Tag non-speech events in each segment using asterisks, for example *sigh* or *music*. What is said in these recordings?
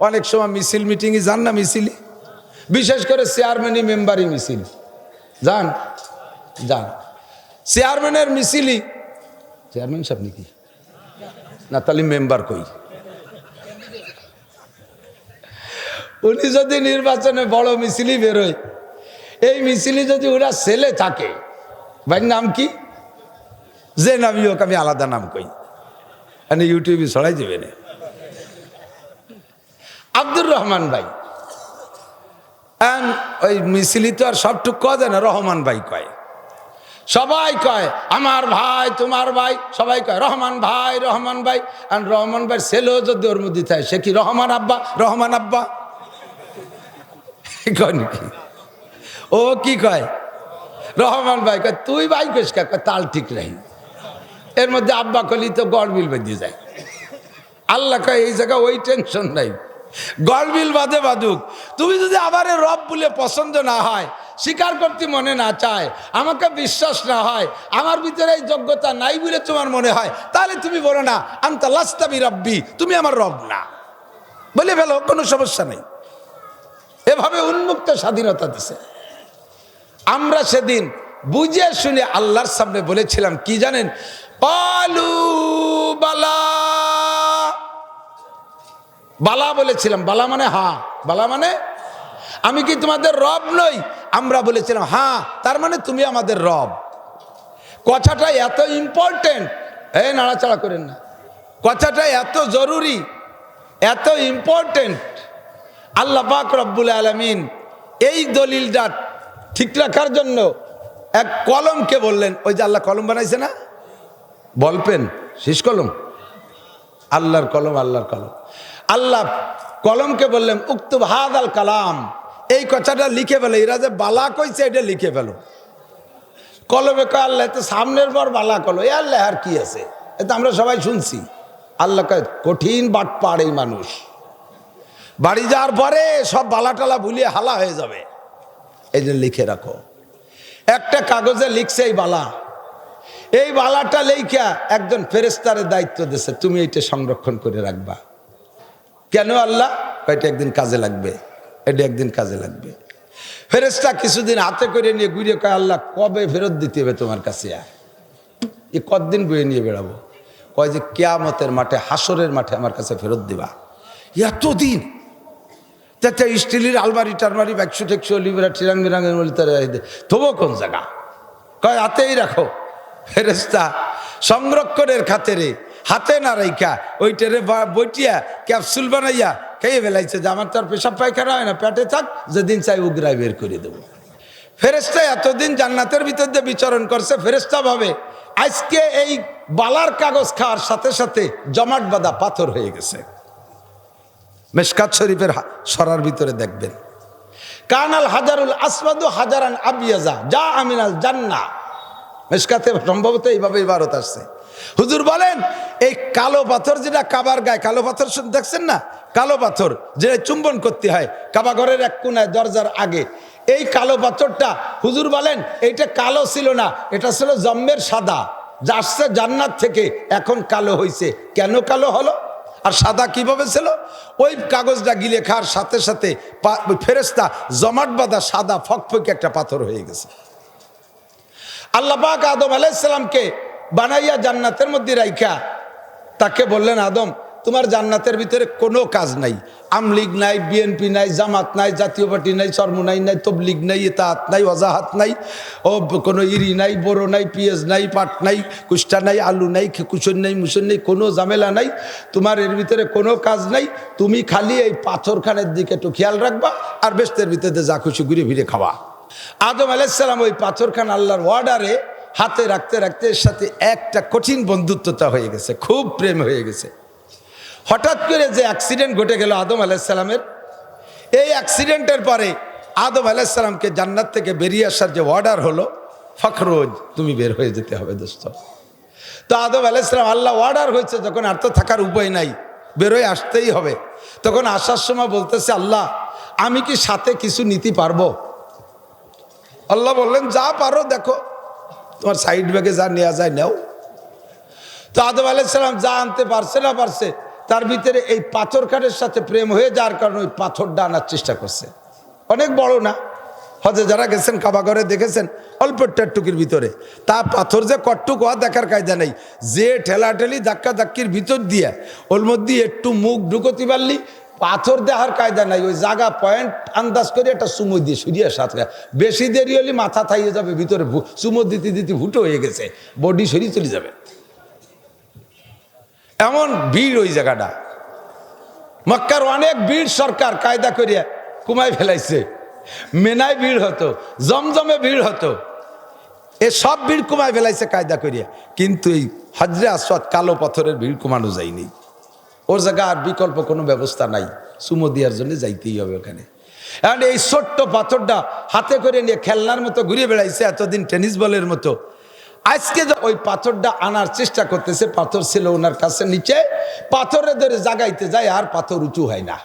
অনেক সময় মিছিল মিটিংয়ে যান না মিছিলি বিশেষ করে চেয়ারম্যানই মেম্বারই মিছিল। যান যান। চেয়ারম্যানের মিছিলই চেয়ারম্যান সাহেব নাকি? না তাহলে মেম্বার কই? উনি যদি নির্বাচনে বড় মিছিলই বেরোয়, এই মিছিলই যদি ওরা ছেলে থাকে, ভাইয়ের নাম কি? যে নামই হোক আমি আলাদা নাম কই। মানে ইউটিউবে ছড়াই যাবে না আব্দুর রহমান ভাই। ওই মিছিলি তো আর সবটুক কয় না, রহমান ভাই কয়। সবাই কয়, আমার ভাই, তোমার ভাই। সবাই কয়, রহমান ভাই রহমান ভাই। আর রহমান ভাই ছেলেও যদি ওর মধ্যে থাকে, সে কি রহমান আব্বা? রহমান আব্বা? *laughs* ও কি কয়? রহমান ভাই কয়, তুই ভাই কইস কয়, তাল ঠিক রাহি এর মধ্যে আব্বা কলি তো গড়বিল বেঁধে যায়। আল্লাহ কয়, এই জায়গা ওই টেনশন নাই। গড়বিল বাদে বাদুক। তুমি যদি আবার রব বলে পছন্দ না হয়, স্বীকার করতে মনে না চায়, আমাকে বিশ্বাস না হয়, আমার ভিতরে এই যোগ্যতা নাই বলে তোমার মনে হয়, তাহলে তুমি বলো না, আন্তা লাস্তাবি রব্বি তুমি আমার রব না। বলে ফেলো, কোনো সমস্যা নেই। এভাবে উন্মুক্ত স্বাধীনতা দিছে। আমরা সেদিন বুঝে শুনে আল্লাহর সামনে বলেছিলাম, কি জানেন? পালু বালা বালা বলেছিলাম, বালা মানে হা, বালা মানে আমি কি তোমাদের রব নই? আমরা বলেছিলাম হ্যাঁ তার মানে তুমি আমাদের রব। কথাটা এত ইম্পর্টেন্ট এই নাড়াচাড়া করেন না। কথাটা এত জরুরি, এত ইম্পর্টেন্ট আল্লাহ পাক রব্বুল আলমিন এই দলিলটা ঠিক রাখার জন্য এক কলমকে বললেন। ওই যে আল্লাহ কলম বানাইছে না? বলপেন শেষ কলম। আল্লাহর কলম আল্লাহর কলম। আল্লাহ কলমকে বললেন, উক্ত হাদ আল কালাম। এই কথাটা লিখে ফেলো। এরা যে বালা কইছে, এটা লিখে ফেলো। কলমে কয়, আল্লাহ তো সামনের পর বালা কলো এ আল্লাহ, আর কি আছে? এ তো আমরা সবাই শুনছি। আল্লাহ কয়, কঠিন বাট পার এই মানুষ। বাড়ি যাওয়ার পরে সব বালা টালা ভুলিয়ে হালা হয়ে যাবে। এই যে লিখে রাখো। একটা কাগজে লিখছে এই বালা। এই বালাটা লেখা একজন ফেরেস্তারের দায়িত্ব দিছে, তুমি এটা সংরক্ষণ করে রাখবা। কেন আল্লাহ? এটা একদিন কাজে লাগবে। এটা একদিন কাজে লাগবে। ফেরেস্তা কিছুদিন হাতে করে নিয়ে ঘুরে কয়, আল্লাহ, কবে ফেরত দিতে হবে তোমার কাছে আর? এ কতদিন বয়ে নিয়ে বেড়াবো? কয়, যে কেয়ামতের মাঠে হাসরের মাঠে আমার কাছে ফেরত দিবা। এতদিন? একটা স্টিলের আলমারি টালমারি ব্যাকশো টেকশো লিবরা টিরাং বিরাঙের বলে তারা তবু কোন জায়গা? কয়, হাতেই রাখো। ফেরেস্তা সংরক্ষণের খাতেরে হাতে না রাইখা ওইটারে বইটিয়া ক্যাপসুল বানাইয়া খেয়ে ফেলাইছে যে আমার তো আর পেশাব পায়খানা হয় না, পেটে থাক, যেদিন চাই উগ্রায় বের করে দেবো। ফেরেস্তা এতদিন জান্নাতের ভিতর দিয়ে বিচরণ করছে ফেরেস্তা ভাবে, আজকে এই বালার কাগজ খাওয়ার সাথে সাথে জমাট বাঁধা পাথর হয়ে গেছে। মেশকাত শরীফের সরার ভিতরে দেখবেন। কানাল হাজারুল আসবাদু হাজারান আবিয়াজা, যা আমিনাল জান্না মেশকাতে সম্ভবত এইভাবে ইবারত আসছে। হুজুর বলেন, এই কালো পাথর যেটা কাবার গায়ে, কালো পাথর দেখছেন না? কালো পাথর যেটা চুম্বন করতে হয়, কাবা ঘরের এক কোনায়, দরজার আগে। এই কালো পাথরটা, হুজুর বলেন, এইটা কালো ছিল না, এটা ছিল জম্মের সাদা। যা আসছে জান্নাত থেকে, এখন কালো হয়েছে কেন কালো হলো? আর সাদা কীভাবে ছিল? ওই কাগজটা গিলে খাওয়ার সাথে সাথে ফেরেস্তা জমাট বাঁধা সাদা ফকফকে একটা পাথর হয়ে গেছে। আল্লাহ পাক আদম আলাইসালামকে বানাইয়া জান্নাতের মধ্যে রাইখা। তাকে বললেন, আদম, তোমার জান্নাতের ভিতরে কোনো কাজ নাই। আমলিগ নাই বিএনপি নাই, জামাত নাই, জাতীয় পার্টি নাই চর্মনাই নাই, তবলিগ নাই, ইতাহাত নাই অজাহাত নাই, ও কোনো ইরি নাই বড়ো নাই, পিঁয়াজ নাই, পাট নাই, কুষ্টা নাই, আলু নাই কুসন নাই মুসন নাই, কোনো ঝামেলা নাই। তোমার এর ভিতরে কোনো কাজ নাই। তুমি খালি এই পাথরখানের দিকে একটু খেয়াল রাখবা আর বেস্তের ভিতরে যা খুশি ঘুরে ফিরে খাওয়া। আদম আলাইসালাম ওই পাথরখান আল্লাহর ওয়ার্ডারে হাতে রাখতে রাখতে এর সাথে একটা কঠিন বন্ধুত্বতা হয়ে গেছে, খুব প্রেম হয়ে গেছে। হঠাৎ করে যে অ্যাক্সিডেন্ট ঘটে গেল আদম আলাইসালামের এই অ্যাক্সিডেন্টের পরে আদম আলাইসালামকে জান্নাত থেকে বেরিয়ে আসার যে অর্ডার হলো, ফখরোজ, তুমি বের হয়ে যেতে হবে দোস্ত। তো আদম আলাইসালাম আল্লাহ অর্ডার হয়েছে, যখন আর তো থাকার উপায় নাই বেরোয় আসতেই হবে। তখন আসার সময় বলতেছে, আল্লাহ, আমি কি সাথে কিছু নিতে পারব? আল্লাহ বললেন, যা পারো, দেখো। তোমার সাইড ব্যাগে যা নেওয়া যায় নেও। তো আদম আলাইসালাম যা আনতে পারছে না পারছে, তার ভিতরে এই পাথর কাঠের সাথে প্রেম হয়ে যাওয়ার কারণে ওই পাথরটা আনার চেষ্টা করছে। অনেক বড় না? হজে যারা গেছেন কাবাগরে দেখেছেন, অল্প টুকির ভিতরে। তা পাথর যে কট্টুক হওয়া দেখার কায়দা নেই। যে ঠেলাঠেলি ধাক্কা ধাক্কির ভিতর দিয়ে, ওর মধ্যে একটু মুখ ঢুকতে পারলি পাথর দেখার কায়দা নাই, ওই জায়গা পয়েন্ট আন্দাজ করে একটা সুমো দিয়ে সরিয়ে সাথে বেশি দেরি হলে মাথা থাইয়ে যাবে, ভিতরে সুমো দিতে দিতে ভুটো হয়ে গেছে, বডি সরিয়ে চলে যাবে। এমন ভিড় ওই জায়গাটা। মক্কার অনেক ভিড় সরকার কায়দা করিয়া কুমাই ফেলাইছে। মেনায় ভিড় হতো, জমজমে ভিড় হতো। এ সব ভিড় কুমাই ফেলাইছে কায়দা করিয়া। কিন্তু এই হজরে আসওয়াদ কালো পাথরের ভিড় কমানো যায়নি। ওর জায়গা আর বিকল্প কোনো ব্যবস্থা নাই। সুমো দেওয়ার জন্য যাইতেই হবে ওখানে। এখন এই ছোট্ট পাথরটা হাতে করে নিয়ে খেলনার মতো ঘুরে বেড়াইছে এতদিন টেনিস বলের মতো। আজকে যে ওই পাথরটা আনার চেষ্টা করতেছে, পাথর ছিল ওনার কাছে নিচে পাথরে ধরে জাগাইতে যায় আর পাথর উঁচু হয় না।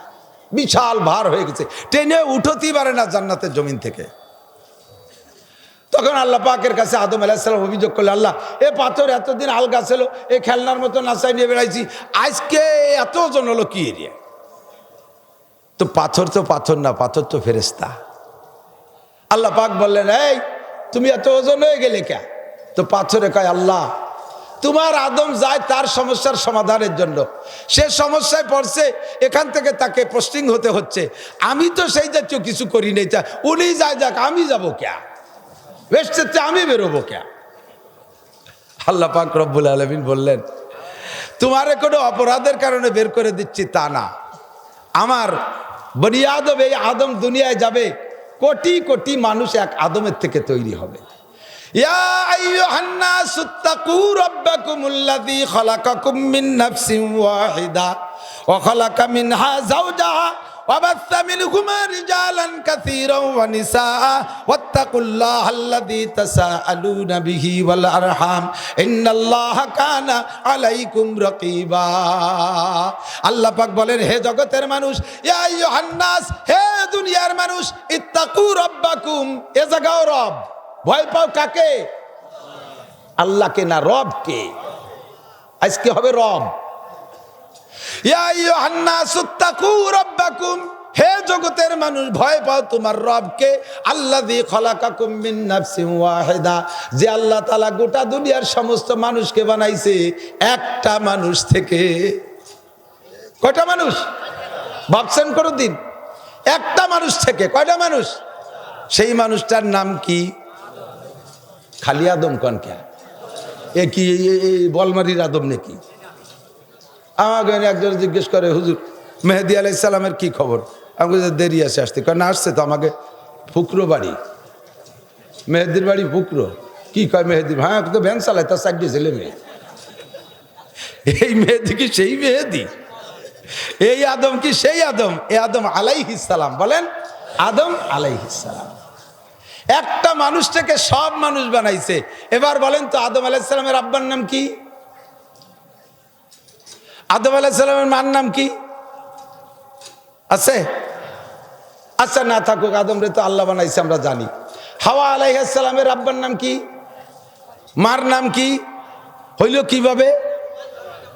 বিশাল ভার হয়ে গেছে। টেনে উঠতেই পারে না জান্নাতের জমিন থেকে। তখন আল্লাহ পাকের কাছে আদম আলাহিসাল্লাম অভিযোগ করল, আল্লাহ, এ পাথর এতদিন আলগা ছিল, এ খেলনার মতো নাচাই নিয়ে বেড়াইছি, আজকে এত ওজন হলো কি এরিয়া? তো পাথর তো পাথর না, পাথর তো ফেরেস্তা আল্লাহ পাক বললেন, এই, তুমি এত ওজন হয়ে গেলে কে? তো পাথরে কয়, আল্লাহ, তোমার আদম যায় তার সমস্যার সমাধানের জন্য। সে সমস্যায় পড়ছে, এখান থেকে তাকে পোস্টিং হতে হচ্ছে। আমি তো সেই জাতীয় কিছু করি নেই উনি যায় যাক, আমি যাব ক্যা বেসতে আমি বেরোবো কে? আল্লাহ পাক রব্বুল আলমিন বললেন, তোমারে কোনো অপরাধের কারণে বের করে দিচ্ছি তা না। আমার বনি আদম, এই আদম দুনিয়ায় যাবে, কোটি কোটি মানুষ এক আদমের থেকে তৈরি হবে। নাফসিন ওয়াহিদা মিনহা وبث منهما رجالا كثيرا ونساء واتقوا الله الذي تساءلون به والارحام ان الله كان عليكم رقيبا আল্লাহ পাক বলেন হে জগতের মানুষ ইয়া আইয়ুহান নাস হে দুনিয়ার মানুষ ইত্তাকু রাব্বাকুম এ জায়গাও রব ভয় পাও কাকে আল্লাহকে না রবকে আজকে হবে রব হে জগতের মানুষ, ভয় পাও তোমার রবকে। আল্লাযী খলাকাকুম মিন নাফসিন ওয়াহিদা। যে আল্লাহ তাআলা গোটা দুনিয়ার সমস্ত মানুষকে বানাইছে, একটা মানুষ থেকে। কয়টা মানুষ? ভাবছেন কোনো দিন একটা মানুষ থেকে, কয়টা মানুষ? সেই মানুষটার নাম কি? খালি আদম কনকে এ কি বলমারির আদম নাকি? আমাকে একজন জিজ্ঞেস করে হুজুর মেহেদি আলাইসালামের কি খবর? আমি বলছি, দেরি আছে আসতে। কারণ আসছে তো আমাকে ফুকরো বাড়ি। মেহেদির বাড়ি ফুকরো? কি কয় মেহেদি? হ্যাঁ তো ভ্যান চালায় তার চাকরি ছেলে মেয়ে। এই মেহেদি কি সেই মেহেদি? এই আদম কি সেই আদম? এ আদম আলাইহিসালাম বলেন আদম আলাইহিসালাম একটা মানুষ থেকে সব মানুষ বানাইছে। এবার বলেন তো আদম আলাইসালামের আব্বার নাম কি? আদম আলাহিসাল্লামের মার নাম কি? আছে? আচ্ছা না থাকুক, আদম রে তো আল্লাহ বানাইছে, আমরা জানি। হাওয়া আলাইসালামের আব্বার নাম কি? মার নাম কি? হইল কীভাবে?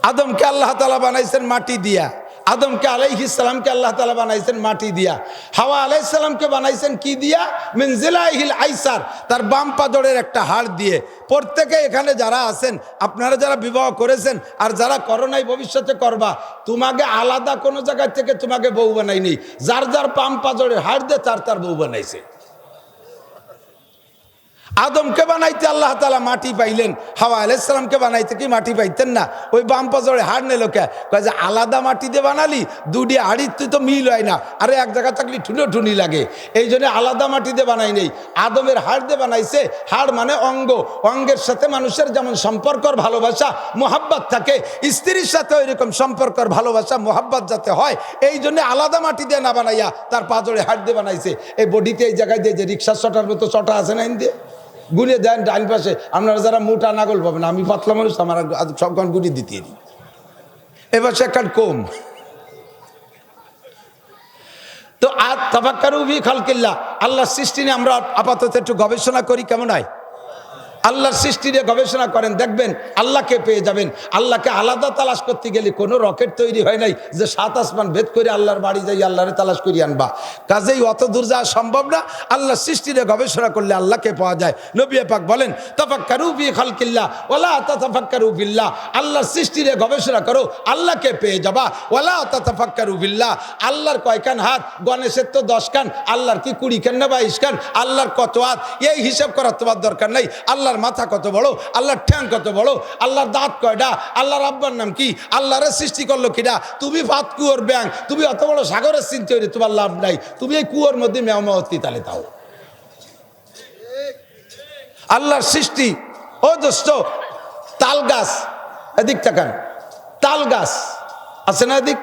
আদমকে আল্লাহ তালা বানাইছেন মাটি দিয়া। আদমকে আলাইহিসালামকে আল্লাহ তালা বানাইছেন মাটি দিয়া। হাওয়া আলাইসালামকে বানাইছেন কি দিয়া? মিনজিলাহিল আইসার, তার বাম পাদরের একটা হাড় দিয়ে। প্রত্যেকে এখানে যারা আছেন, আপনারা যারা বিবাহ করেছেন আর যারা করোনায় ভবিষ্যতে করবা, তোমাকে আলাদা কোনো জায়গা থেকে তোমাকে বউ বানাইনি যার যার পাম পাজরের হাড় দিয়ে তার তার বউ বানাইছে। আদমকে বানাইতে আল্লাহ তালা মাটি পাইলেন। হাওয়া আলাইসালামকে বানাইতে কি মাটি পাইতেন না? ওই বাম পাজরে হাড় নিল কে? কয় যে আলাদা মাটি দিয়ে বানালি দুটি হাড়ির তুই তো মিল হয় না। আরে এক জায়গা থাকলে ঠুনো ঠুনি লাগে। এই জন্য আলাদা মাটি দিয়ে বানাই নেই। আদমের হাড় দিয়ে বানাইছে। হাড় মানে অঙ্গ। অঙ্গের সাথে মানুষের যেমন সম্পর্কর ভালোবাসা, মোহাব্বত থাকে, স্ত্রীর সাথে ওইরকম সম্পর্কর ভালোবাসা, মোহাব্বত যাতে হয়, এই জন্য আলাদা মাটি দিয়ে না বানাইয়া তার পাজরে হাড় দিয়ে বানাইছে। এই বডিতে এই জায়গায় দিয়ে যে রিক্সার চটার মতো চটা আছে না দিয়ে গুনে দেন ডাইন পাশে। আপনারা যারা মোটা নাগল পাবেন, আমি পাতলা মানুষ, আমার সবক্ষণ গুলি দিতে এবার সে একটা কম। তো আর তাবাক্কার উভি খালকিল্লা আল্লাহ সৃষ্টি নিয়ে আমরা আপাতত একটু গবেষণা করি, কেমন হয়? আল্লাহর সৃষ্টি নিয়ে গবেষণা করেন, দেখবেন আল্লাহকে পেয়ে যাবেন। আল্লাহকে আলাদা তালাশ করতে গেলে কোনো রকেট তৈরি হয় নাই যে সাত আসমান ভেদ করে আল্লাহর বাড়ি যাই, আল্লাহরে তালাশ করি আনবা। কাজেই অত দূর যাওয়া সম্ভব না আল্লাহ সৃষ্টি নিয়ে গবেষণা করলে আল্লাহকে পাওয়া যায়। নবী পাক বলেন, তফাক্কারু বি খালকিল্লা ওলা তফাক্কারু বিল্লাহ। আল্লাহর সৃষ্টি নিয়ে গবেষণা করো, আল্লাহকে পেয়ে যাবা। ওলা তফাক্কারু বিল্লাহ। আল্লাহর কয়খান হাত? গণেশের তো দশ কান আল্লাহর কি কুড়ি খান না বাইশ খান আল্লাহর কত হাত? এই হিসাব করার তোমার দরকার নাই। আল্লাহর মাথা কত বড়? আল্লাহর ঠ্যাং কত বড়? আল্লাহর দাঁত কয়টা আল্লাহর আব্বার নাম কি? আল্লাহরে সৃষ্টি করল কিনা তুমি ভাত, কুয়োর ব্যাং তুমি অত বড় সাগরের চিন্তা হইলে তোমার লাভ নাই। তুমি এই কুয়োর মধ্যে মেয়ামতি তালে তাও আল্লাহর সৃষ্টি। ও দোস্ত তাল গাছ এদিক তাকান। তাল গাছ আছে না এদিক?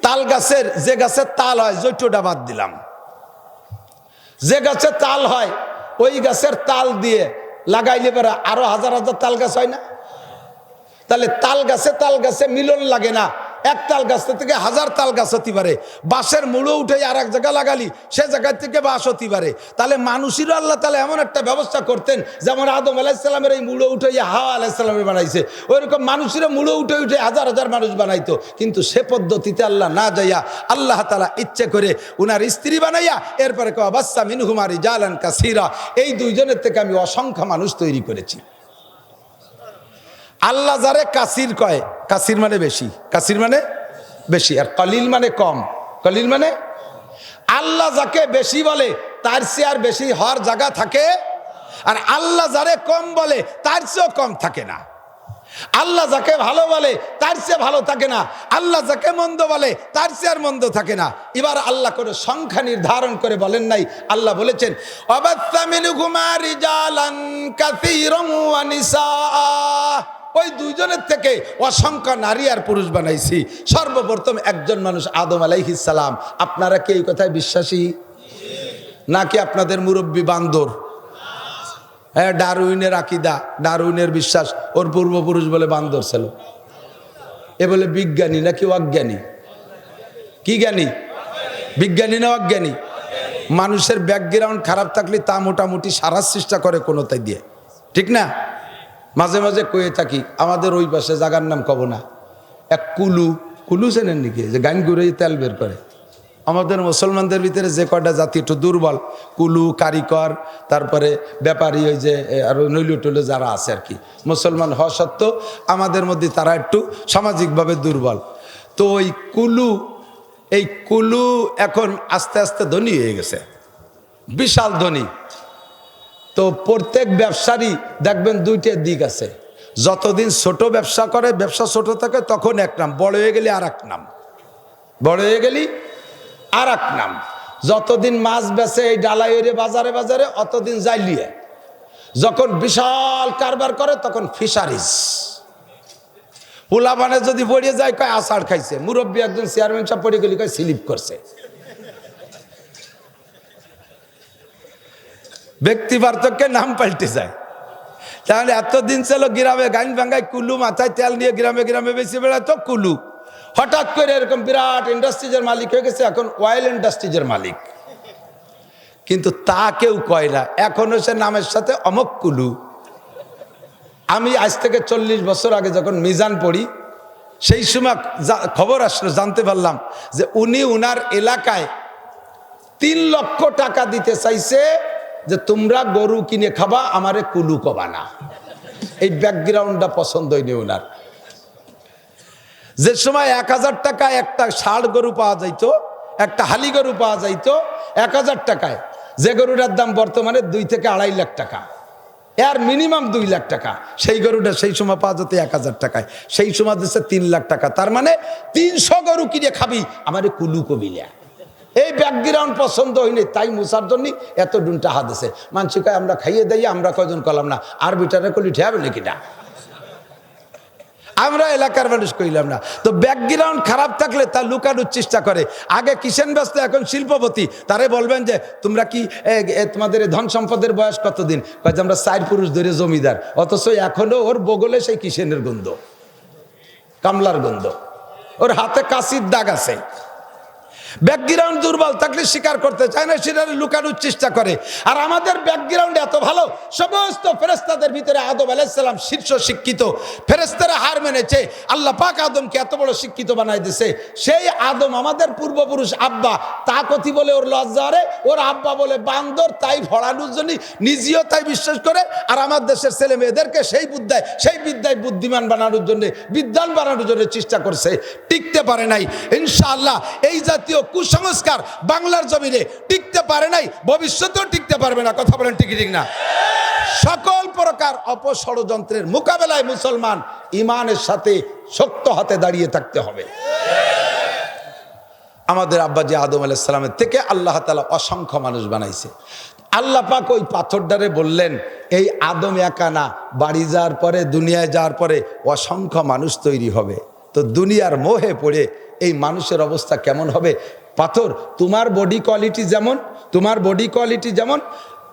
তাল গাছের যে গাছের তাল হয় জৈটটা বাদ দিলাম। যে গাছে তাল হয় ওই গাছের তাল দিয়ে লাগাইলে পরে আরও হাজার হাজার তাল গাছ হয় না? তাহলে তাল গাছে তাল গাছে মিলন লাগে না। এক তাল গাছ থেকে হাজার তাল গাছ হতে পারে। বাঁশের মুড়ো উঠে আর এক জায়গা লাগালি, সে জায়গা থেকে বাঁশ হতে পারে। তাহলে মানুষেরও আল্লাহ তাহলে এমন একটা ব্যবস্থা করতেন, যেমন আদম আলাইসাল্লামের এই মুড়ো উঠে হাওয়া আলাইসাল্লামের বানাইছে। ওইরকম মানুষেরও মুড়ো উঠে উঠে হাজার হাজার মানুষ বানাইতো। কিন্তু সে পদ্ধতিতে আল্লাহ না যাইয়া আল্লাহ তালা ইচ্ছে করে উনার স্ত্রী বানাইয়া এরপরে বাচ্চা মিনহুমারি জালান কাসিরা। এই দুইজনের থেকে আমি অসংখ্য মানুষ তৈরি করেছি। আল্লাহ যারে কাসির কয়, কাসির মানে বেশি, কাসির মানে বেশি, আর কলিল মানে কম, কলিল মানে? আল্লাহ যাকে বেশি বলে, তার চেয়ে আর বেশি হওয়ার জায়গা থাকে, আর আল্লাহ যারে কম বলে, তার চেয়েও কম থাকে না। আল্লাহ যাকে ভালো বলে, তার চেয়ে ভালো থাকে না। আল্লাহ যাকে মন্দ বলে, তার চেয়ে আর মন্দ থাকে না। এবার আল্লাহ করে সংখ্যা নির্ধারণ করে বলেন নাই, আল্লাহ বলেছেন ওই দুইজনের থেকে অসংখ্য নারী আর পুরুষ বানাইছি। সর্বপ্রথম একজন মানুষ আদম আলাইহিসালাম আপনারা কি এই কথায় বিশ্বাসী? নাকি আপনাদের মুরব্বী বান্দর? হ্যাঁ ডারউইনের আকিদা, ডারউইনের বিশ্বাস। ওর পূর্বপুরুষ বলে বান্দর ছিল। এ বলে বিজ্ঞানী নাকি অজ্ঞানী? কি জ্ঞানী? বিজ্ঞানী না অজ্ঞানী? মানুষের ব্যাকগ্রাউন্ড খারাপ থাকলে তা মোটামুটি সারার চেষ্টা করে কোনোটাই দিয়ে। ঠিক না? মাঝে মাঝে কয়ে থাকি, আমাদের ওই পাশে জাগার নাম কব না। এক কুলু কুলু চেনেন নাকি? যে গান ঘুরে তেল বের করে। আমাদের মুসলমানদের ভিতরে যে কয়টা জাতি একটু দুর্বল, কুলু, কারিকর, তারপরে ব্যাপারী ওই যে আর নৈলু টুলু যারা আছে আর কি। মুসলমান হওয়া সত্ত্বেও আমাদের মধ্যে তারা একটু সামাজিকভাবে দুর্বল। তো ওই কুলু, এই কুলু এখন আস্তে আস্তে ধনী হয়ে গেছে। বিশাল ধনী। তো প্রত্যেক ব্যবসারই দেখবেন দুইটা দিক আছে। যতদিন ছোট ব্যবসা করে, ব্যবসা ছোট থাকে, তখন এক নাম, বড় হয়ে গেলে আর এক নাম। বড় হয়ে গেলি আর এক নাম। যতদিন মাছ বেচে, এই ডালাইরে বাজারে বাজারে, অতদিন যাইলিয়ে যখন বিশাল কারবার করে, তখন ফিশারিজ পোলাবানে যদি পড়িয়ে যায়, কয় আষাঢ় খাইছে। মুরব্বী একজন চেয়ারম্যান সাহেব পড়ে গেলি, কয় স্লিপ করছে। ব্যক্তি পার্থক্যের নাম পাল্টে যায়। তাহলে এতদিন ছিল গ্রামে গাইন ভাঙ্গায় কুলু মাথায় তেল নিয়ে গ্রামে গ্রামে বেশি বেড়াতো কুলু। হঠাৎ করে এরকম বিরাট ইন্ডাস্ট্রিজের মালিক হয়ে গেছে, এখন অয়েল ইন্ডাস্ট্রিজের মালিক। কিন্তু তা কেউ কয় না, এখনও সে নামের সাথে অমক কুলু। আমি আজ থেকে চল্লিশ বছর আগে যখন মিজান পড়ি, সেই সময় খবর আসলো, জানতে পারলাম যে উনি উনার এলাকায় তিন লক্ষ টাকা দিতে চাইছে যে তোমরা গরু কিনে খাবা, আমারে কুলু কবা না। এই ব্যাকগ্রাউন্ডটা পছন্দ হয়নি ওনার। যে সময় এক হাজার টাকায় একটা ষাড় গরু পাওয়া যাইতো, একটা হালি গরু পাওয়া যাইতো, এক হাজার টাকায়। যে গরুটার দাম বর্তমানে দুই থেকে আড়াই লাখ টাকা। এর মিনিমাম দুই লাখ টাকা। সেই গরুটা সেই সময় পাওয়া যেত এক হাজার টাকায়। সেই সময় দিচ্ছে তিন লাখ টাকা। তার মানে তিনশো গরু কিনে খাবি, আমার কুলু কবিলা এই ব্যাকগ্রাউন্ড পছন্দ হয়নি, তাই মুসার জন্য এত ডুনটা হাতেছে মানসি কয়, আমরা খাইয়ে দেই, আমরা কয়জন কলাম না? আর বিটারে কলি ঠেয়াবে নাকি না? আমরা এলাকার মানুষ কইলাম না। তো ব্যাকগ্রাউন্ড খারাপ থাকলে তা লুকানোর চেষ্টা করে। আগে কিষেন ব্যস্ত, এখন শিল্পপতি। তারে বলবেন যে, তোমরা কি তোমাদের ধন সম্পদের বয়স কতদিন? কয় আমরা চার পুরুষ ধরে জমিদার। অথচ এখনও ওর বগলে সেই কিষেনের গন্ধ। কামলার গন্ধ। ওর হাতে কাশির দাগ আছে। ব্যাকগ্রাউন্ড দুর্বল থাকলে স্বীকার করতে চায় না, সেটা লুকানোর চেষ্টা করে। আর আমাদের ব্যাকগ্রাউন্ড এত ভালো, সমস্ত ফেরেস্তাদের ভিতরে আদম আলাইসাল্লাম শীর্ষ শিক্ষিত। ফেরেস্তারা হার মেনেছে। আল্লাহ পাক আদমকে এত বড় শিক্ষিত বানাই দিছে। সেই আদম আমাদের পূর্বপুরুষ আব্বা তা কথি বলে ওর লজ্জা রে, ওর আব্বা বলে বান্দর, তাই ভরানোর জন্য নিজেও তাই বিশ্বাস করে। আর আমার দেশের ছেলে মেয়েদেরকে সেই বুদ্ধায়, সেই বিদ্যায় বুদ্ধিমান বানানোর জন্য বিদ্যান বানানোর জন্য চেষ্টা করছে। টিকতে পারে নাই। ইনশাআল্লাহ এই জাতীয় কুসংস্কার বাংলার জমিনে টিকতে পারে নাই, ভবিষ্যতেও টিকতে পারবে না। কথা বলেন ঠিকই ঠিক না? সকল প্রকার অপষড়যন্ত্রের মোকাবেলায় মুসলমান ইমানের সাথে শক্ত হাতে দাঁড়িয়ে থাকতে হবে। আমাদের আব্বাজি আদম আলাইসালামের থেকে আল্লাহ তালা অসংখ্য মানুষ বানাইছে। আল্লাহ পাক ওই পাথরটারে বললেন, এই আদম একা না, বাড়ি যাওয়ার পরে, দুনিয়ায় যাওয়ার পরে অসংখ্য মানুষ তৈরি হবে। তো দুনিয়ার মোহে পড়ে এই মানুষের অবস্থা কেমন হবে? পাথর, তোমার বডি কোয়ালিটি যেমন, তোমার বডি কোয়ালিটি যেমন,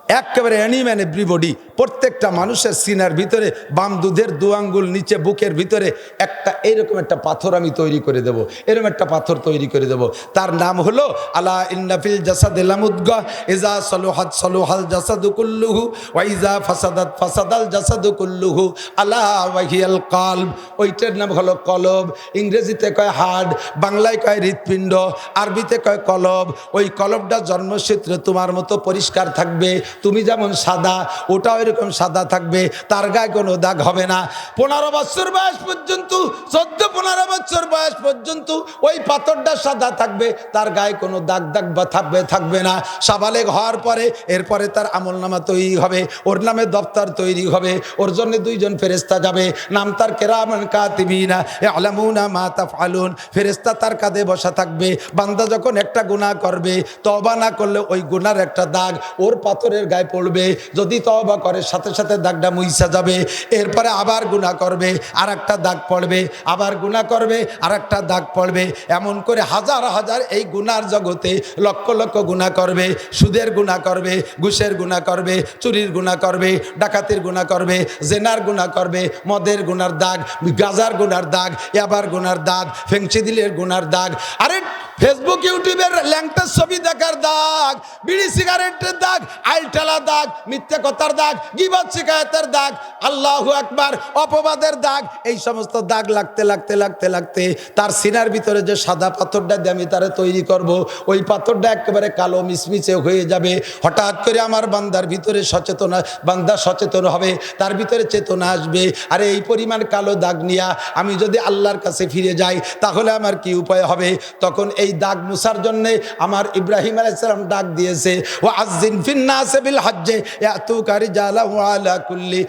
একেবারে অ্যানিম্যান এভরিবডি প্রত্যেকটা মানুষের সিনার ভিতরে, বাম দুধের দু আঙ্গুল, নিচে বুকের ভিতরে একটা এরকম একটা পাথর আমি তৈরি করে দেব, এরকম একটা পাথর তৈরি করে দেব। তার নাম হলো, আলা ইন্নাফিল জাসাদ জাসাদিল্লামুদ্গ ইজা সলুহাদ সলুহাল জাসাদু কুল্লুহু ওয়াইজা ফাসাদাত ফাসাদাল জাসাদু কুল্লুহু, আলা ওয়াহিয়াল কালব। ওইটার নাম হলো কলব। ইংরেজিতে কয় হার্ড, বাংলায় কয় হৃৎপিণ্ড, আরবিতে কয় কলব। ওই কলবটা জন্মসূত্রে তোমার মতো পরিষ্কার থাকবে। তুমি যেমন সাদা, ওটাও এরকম সাদা থাকবে, তার গায়ে কোনো দাগ হবে না। পনেরো বছর বয়স পর্যন্ত, চোদ্দ, পনেরো বছর বয়স পর্যন্ত ওই পাথরটা সাদা থাকবে, তার গায়ে কোনো দাগ দাগ বা থাকবে থাকবে না। সাবালেগ হওয়ার পরে, এরপরে তার আমল নামা তৈরি হবে, ওর নামে দপ্তর তৈরি হবে, ওর জন্য দুইজন ফেরেস্তা যাবে। নাম তার কেরামান কাতিবিনা আলামুনা মা তাফআলুন। ফেরেস্তা তার কাঁধে বসা থাকবে, বান্দা যখন একটা গুনাহ করবে তবা না করলে ওই গুনার একটা দাগ ওর পাথরের গায়ে পড়বে। যদি তবা করে সাথে সাথে দাগটা মুইসা যাবে, এরপরে আবার গুনাহ করবে আর একটা দাগ পড়বে, আবার গুনাহ করবে আর একটা দাগ পড়বে। এমন করে হাজার হাজার এই গুনার জগতে লক্ষ লক্ষ গুণা করবে, সুদের গুনাহ করবে, ঘুষের গুনাহ করবে, চুরির গুনাহ করবে, ডাকাতির গুনাহ করবে, জেনার গুনাহ করবে, মদের গুনার দাগ, গাজার গুনার দাগ, ইয়াবার গুনার দাগ, ফেংচি দিলের গুনার দাগ, আরে ফেসবুক ইউটিউবের ল্যাংটার ছবি দেখার দাগ, বিড়ি সিগারেটের দাগ আইলটালা দাগ, মিথ্যে কথার দাগ গিবত শিকায়তের দাগ, আল্লাহ একবার অপবাদের দাগ, এই সমস্ত দাগ লাগতে লাগতে লাগতে লাগতে তার সিনার ভিতরে যে সাদা পাথরটা দিয়ে আমি তারা তৈরি করব, ওই পাথরটা একেবারে কালো মিসমিসে হয়ে যাবে। হঠাৎ করে আমার বান্দার ভিতরে সচেতনা, বান্দা সচেতন হবে, তার ভিতরে চেতনা আসবে। আরে এই পরিমাণ কালো দাগ নিয়া আমি যদি আল্লাহর কাছে ফিরে যাই, তাহলে আমার কি উপায় হবে? তখন এই দাগ মুসার জন্য আমার ইব্রাহিম আলাইসালাম ডাক দিয়েছে ও আজিন ফিন্নাসে বিল হজ্জে, ইয়াতুকা আলা কুল্লি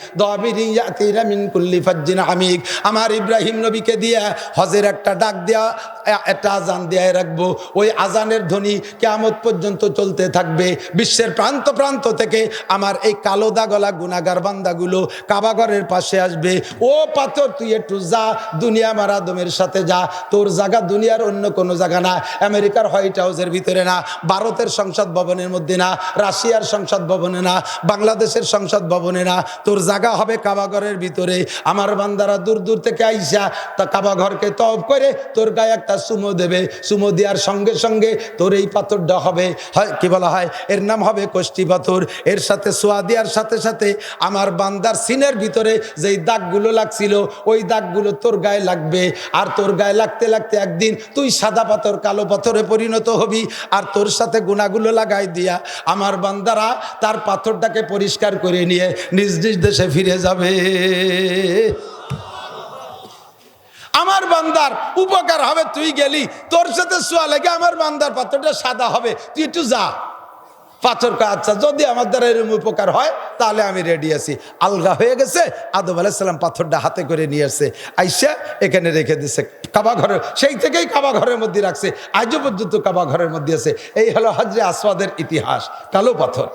কুল্লি আমিক আমার ইব্রাহিম নবীকে দিয়ে হজের একটা ডাক দেয়া, একটা আজান দেয়া রাখব। ওই আজানের ধ্বনি কেয়ামত পর্যন্ত চলতে থাকবে। বিশ্বের প্রান্ত প্রান্ত থেকে আমার এই কালো দাগলা গুনাগার বান্দাগুলো কাবাগরের পাশে আসবে। ও পাথর, তুই একটু যা, দুনিয়া মারাদমের সাথে যা। তোর জায়গা দুনিয়ার অন্য কোনো জায়গা না, আমেরিকার হোয়াইট হাউসের ভিতরে না, ভারতের সংসদ ভবনের মধ্যে না, রাশিয়ার সংসদ ভবনে না, বাংলাদেশের সংসদ ভবনে না তোর জায়গা হবে কাবাঘরের ভিতরে। আমার বান্দারা দূর দূর থেকে আইসা তা কাবাঘরকে তব করে তোর গায়ে একটা সুমো দেবে। সুমো দেওয়ার সঙ্গে সঙ্গে তোর এই পাথরটা হবে। হয়, কি বলা হয়? এর নাম হবে কষ্টি পাথর। এর সাথে সোয়া দেওয়ার সাথে সাথে আমার বান্দার সিনের ভিতরে যেই দাগগুলো লাগছিল, ওই দাগগুলো তোর গায়ে লাগবে। আর তোর গায়ে লাগতে লাগতে একদিন তুই সাদা পাথর, কালো পাথরে পরিণত হবি আর তোর সাথে গুণাগুলো লাগাই দিয়া আমার বান্দারা তার পাথরটাকে পরিষ্কার করে নিয়ে নিজ নিজ দেশে ফিরে যাবে। আমার বান্দার উপকার হবে, তুই গেলি, তোর সাথে শোয়া লেগে আমার বান্দার পাথরটা সাদা হবে। তুই একটু যা। পাথর আচ্ছা যদি আমার দ্বারা এরকম উপকার হয়, তাহলে আমি রেডি আছি। আলগা হয়ে গেছে, আদম আলাইসাল্লাম পাথরটা হাতে করে নিয়ে আসছে। আইসা এখানে রেখে দিছে, কাবা ঘরে, সেই থেকেই কাবা ঘরের মধ্যে রাখছে। আজও পর্যন্ত কাবা ঘরের মধ্যে আছে। এই হলো হজরে আসওয়াদের ইতিহাস, কালো পাথর।